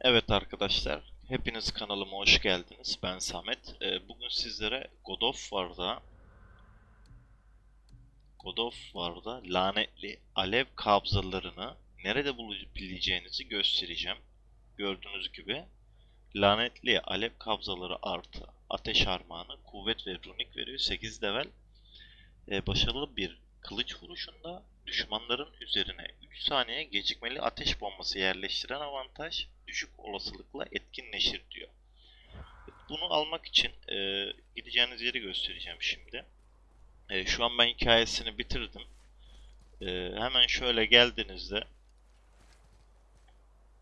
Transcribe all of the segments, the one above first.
Evet arkadaşlar, hepiniz kanalıma hoş geldiniz. Ben Samet. Ee, bugün sizlere God of War'da God of War'da lanetli alev kabzalarını nerede bulabileceğinizi göstereceğim. Gördüğünüz gibi lanetli alev kabzaları artı ateş armağanı kuvvet ve runik veriyor 8 level. Ee, başarılı bir kılıç vuruşunda düşmanların üzerine 3 saniye gecikmeli ateş bombası yerleştiren avantaj düşük olasılıkla etkinleşir diyor. Bunu almak için e, gideceğiniz yeri göstereceğim şimdi. E, şu an ben hikayesini bitirdim. E, hemen şöyle geldiğinizde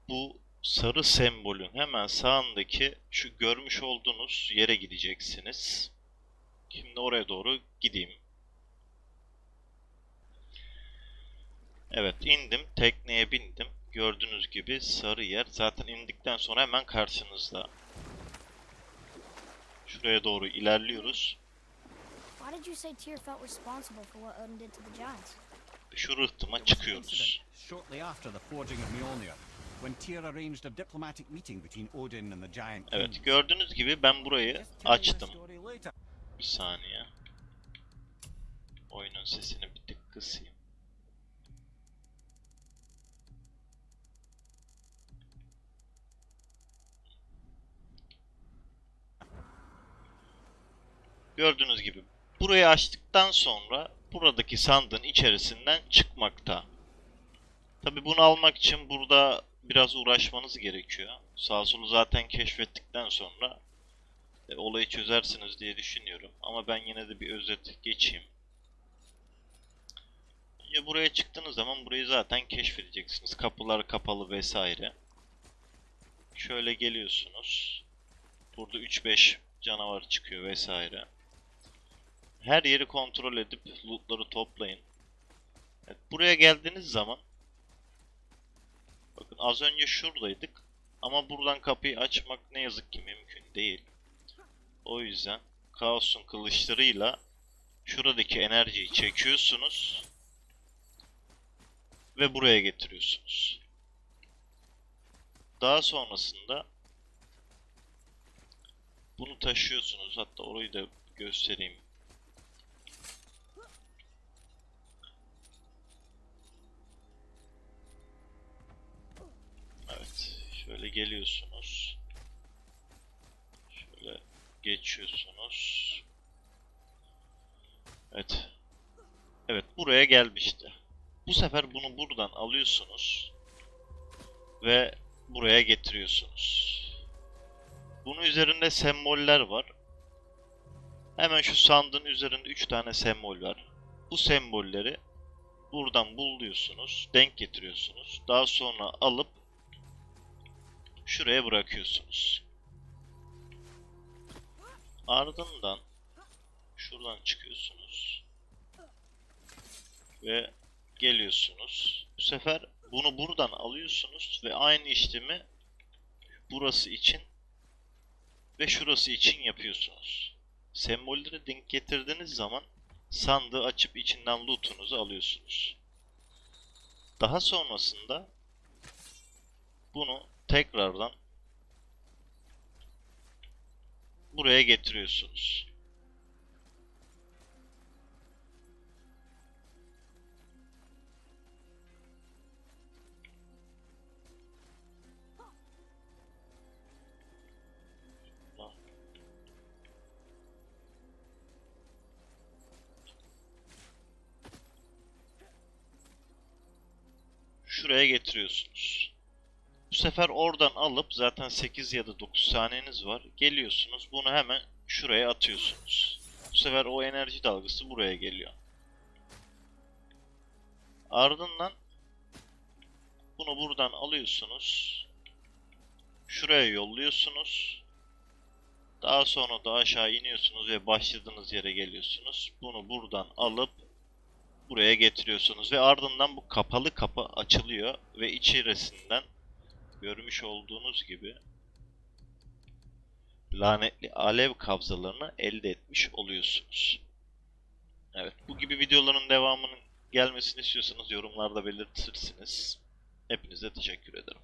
bu sarı sembolün hemen sağındaki şu görmüş olduğunuz yere gideceksiniz. Şimdi oraya doğru gideyim. Evet indim. Tekneye bindim. Gördüğünüz gibi sarı yer. Zaten indikten sonra hemen karşınızda. Şuraya doğru ilerliyoruz. Şu rıhtıma çıkıyoruz. incident Shortly after the forging of Mjolnir, when Tyr arranged a diplomatic meeting between Odin and the giant Evet gördüğünüz gibi ben burayı açtım. Bir saniye. Oyunun sesini bir tık kısayım. Gördüğünüz gibi burayı açtıktan sonra buradaki sandığın içerisinden çıkmakta. Tabi bunu almak için burada biraz uğraşmanız gerekiyor. Sağ solu zaten keşfettikten sonra e, olayı çözersiniz diye düşünüyorum. Ama ben yine de bir özet geçeyim. Ya buraya çıktığınız zaman burayı zaten keşfedeceksiniz. Kapılar kapalı vesaire. Şöyle geliyorsunuz. Burada 3-5 canavar çıkıyor vesaire. Her yeri kontrol edip lootları toplayın. Evet, buraya geldiğiniz zaman bakın az önce şuradaydık ama buradan kapıyı açmak ne yazık ki mümkün değil. O yüzden Kaos'un kılıçlarıyla şuradaki enerjiyi çekiyorsunuz ve buraya getiriyorsunuz. Daha sonrasında bunu taşıyorsunuz. Hatta orayı da göstereyim. Evet, şöyle geliyorsunuz. Şöyle geçiyorsunuz. Evet. Evet buraya gelmişti. Bu sefer bunu buradan alıyorsunuz ve buraya getiriyorsunuz. Bunun üzerinde semboller var. Hemen şu sandığın üzerinde 3 tane sembol var. Bu sembolleri buradan buluyorsunuz, denk getiriyorsunuz. Daha sonra alıp şuraya bırakıyorsunuz. Ardından şuradan çıkıyorsunuz ve geliyorsunuz. Bu sefer bunu buradan alıyorsunuz ve aynı işlemi burası için ve şurası için yapıyorsunuz. Sembolleri denk getirdiğiniz zaman sandığı açıp içinden lootunuzu alıyorsunuz. Daha sonrasında bunu tekrardan buraya getiriyorsunuz. Şuraya getiriyorsunuz. Bu sefer oradan alıp zaten 8 ya da 9 saniyeniz var. Geliyorsunuz bunu hemen şuraya atıyorsunuz. Bu sefer o enerji dalgası buraya geliyor. Ardından bunu buradan alıyorsunuz. Şuraya yolluyorsunuz. Daha sonra da aşağı iniyorsunuz ve başladığınız yere geliyorsunuz. Bunu buradan alıp buraya getiriyorsunuz ve ardından bu kapalı kapı açılıyor ve içerisinden görmüş olduğunuz gibi lanetli alev kabzalarını elde etmiş oluyorsunuz. Evet, bu gibi videoların devamının gelmesini istiyorsanız yorumlarda belirtirsiniz. Hepinize teşekkür ederim.